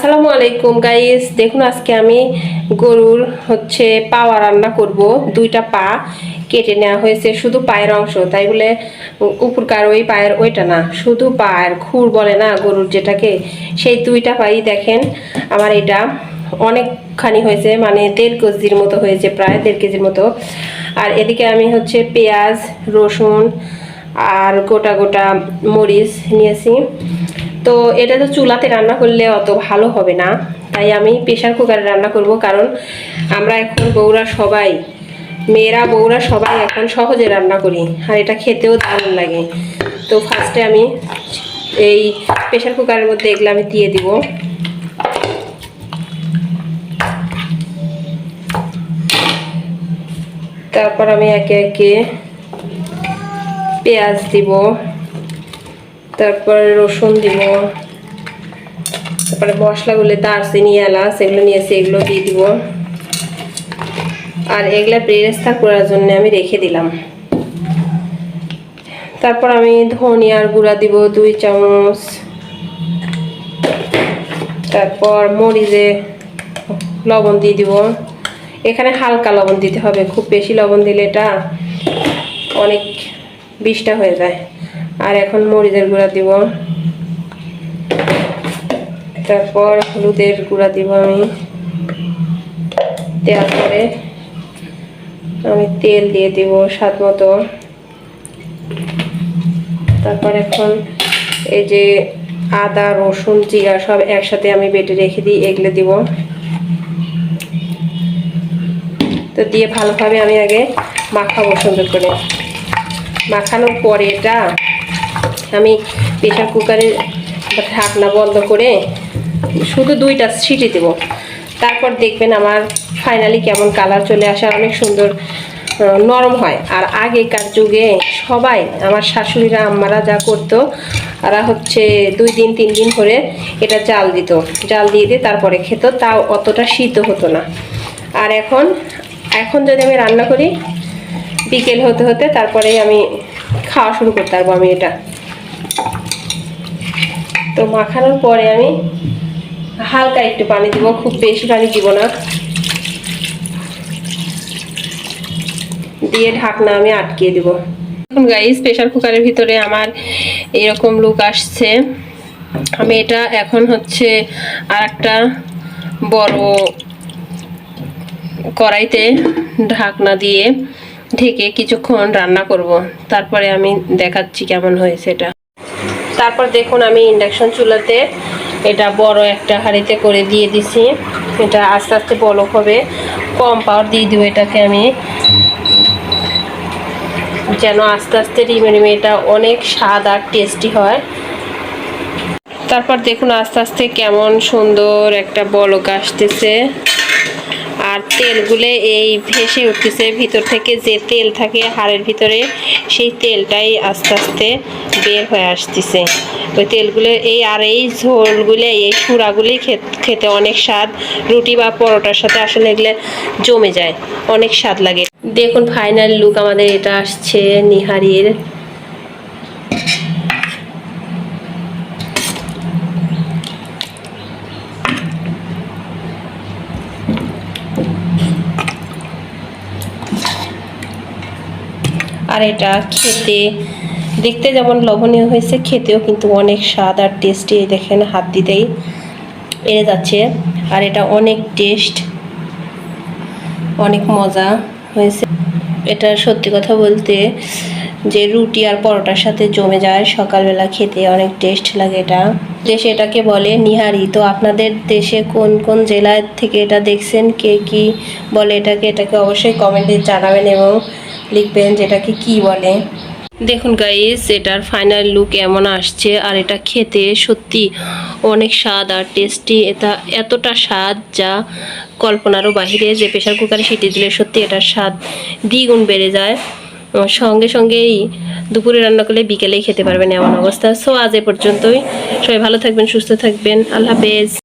আসসালামু আলাইকুম গাইস দেখুন, আজকে আমি গরুর হচ্ছে পাওয়া রান্না করব। দুইটা পা কেটে নেওয়া হয়েছে, শুধু পায়ের অংশ। তাই বলে, উপরকার ওই পায়ের ওইটা না, শুধু পায়ের খুর বলে না গরুর যেটাকে। সেই দুইটা পাই দেখেন, আমার এটা অনেকখানি হয়েছে মানে দেড় কেজির মতো হয়েছে, প্রায় দেড় কেজির মতো। আর এদিকে আমি হচ্ছে পেঁয়াজ, রসুন আর গোটা গোটা মরিচ নিয়েছি। তো এটা তো চুলাতে রান্না করলে অত ভালো হবে না। তাই আমি প্রেশার কুকারে রান্না করব কারণ আমরা এখন বউরা সবাই, মেয়েরা বউরা সবাই এখন সহজে রান্না করি আর এটা খেতেও দারুণ লাগে। তো ফার্স্টে আমি এই প্রেশার কুকারের মধ্যে এগুলো আমি দিয়ে দিব। তারপর আমি একে একে পেঁয়াজ দিব। তারপরে রসুন দিব। তারপরে মশলাগুলো দারচিনি এলাচ, এগুলো নিয়েছি এগুলো দিয়ে দিব। আর এগুলা বেরেস্তা করার জন্য আমি রেখে দিলাম। তারপর আমি ধনিয়ার গুঁড়া দিব, দুই চামচ। তারপর মরিচে লবণ দিয়ে দিব। এখানে হালকা লবণ দিতে হবে, খুব বেশি লবণ দিলে এটা অনেক বিষটা হয়ে যায়। আর এখন মরিচের গুঁড়া দিব। তারপর হলুদের গুঁড়া দিব আমি। দেওয়ার পরে আমি তেল দিয়ে দিব স্বাদ মতো। তারপর এখন এই যে আদা, রসুন, জিরা সব একসাথে আমি বেটে রেখে দিই, এগুলো দিব। তো দিয়ে ভালোভাবে আমি আগে মাখাবো সুন্দর করে। মাখানোর পরে এটা আমি প্রেশার কুকারে ঢাকনা বন্ধ করে শুধু দুইটা সিটি দেব। তারপর দেখবেন আমার ফাইনালি কেমন কালার চলে আসে আর অনেক সুন্দর নরম হয়। আর আগেকার যুগে সবাই, আমার শাশুড়িরা, আম্মারা যা করতো, তারা হচ্ছে দুই দিন, তিন দিন করে এটা জাল দিত। জাল দিয়ে দিয়ে তারপরে খেত, তাও অতটা শীত হতো না। আর এখন এখন যদি আমি রান্না করি, বিকেল হতে হতে তারপরে আমি খাওয়া শুরু করতে পারব আমি এটা। তো মাখানোর পরে আমি হালকা একটু পানি দিব, খুব বেশি পানি দিব না। দিয়ে ঢাকনা আমি আটকিয়ে দিব। এখন গাইস প্রেশার কুকারের ভিতরে আমার এরকম লুক আসছে। আমি এটা এখন হচ্ছে আর একটা বড় কড়াইতে ঢাকনা দিয়ে ঢেকে কিছুক্ষণ রান্না করব। তারপরে আমি দেখাচ্ছি কেমন হয়েছে এটা। তারপর দেখুন আমি ইন্ডাকশন চুলাতে এটা বড় একটা হাঁড়িতে করে দিয়ে দিছি। এটা আস্তে আস্তে বলক হবে। কম পাওয়ার দিয়ে দিব এটাকে আমি। যেন আস্তে আস্তে রিমে রিমে এটা অনেক স্বাদ আর টেস্টি হয়। তারপর দেখুন আস্তে আস্তে কেমন সুন্দর একটা বলক আসতেছে। আর তেলগুলো এই ভেসে উঠতেছে। ভিতর থেকে যে তেল থাকে হাড়ের ভিতরে, সেই তেলটাই আস্তে আস্তে বের হয়ে আসতেছে। ওই তেলগুলো এই আর এই ঝোলগুলো, এই সুরাগুলি খেতে অনেক স্বাদ। রুটি বা পরোটার সাথে আসলে এগুলো জমে যায়, অনেক স্বাদ লাগে। দেখুন ফাইনাল লুক আমাদের, এটা আসছে নিহারির। আর এটা খেতে, দেখতে যেমন লবণীয় হয়েছে, খেতেও কিন্তু অনেক স্বাদ আর টেস্টি দেখেন হাত দিতেই এড়ে যাচ্ছে। আর এটা অনেক টেস্ট অনেক মজা হয়েছে। এটা সত্যি কথা বলতে, যে রুটি আর পরোটার সাথে জমে যায়, সকালবেলা খেতে অনেক টেস্ট লাগে এটা। দেশে এটাকে বলে নিহারি। তো আপনাদের দেশে কোন কোন জেলায় থেকে এটা দেখছেন, কে কি বলে এটাকে এটাকে অবশ্যই কমেন্টে জানাবেন এবং লিখবেন যেটাকে কি বলে। দেখুন গাইস এটার ফাইনাল লুক এমন আসছে আর এটা খেতে সত্যি অনেক স্বাদ আর টেস্টি এটা এতটা স্বাদ যা কল্পনারও বাহিরে যে প্রেশার কুকারে সিটি দিলে সত্যি এটার স্বাদ দ্বিগুণ বেড়ে যায়। সঙ্গে সঙ্গেই দুপুরে রান্না করলে বিকেলেই খেতে পারবেন এমন অবস্থা। সো আজ এ পর্যন্তই। সবাই ভালো থাকবেন, সুস্থ থাকবেন। আল্লাহ হাফেজ।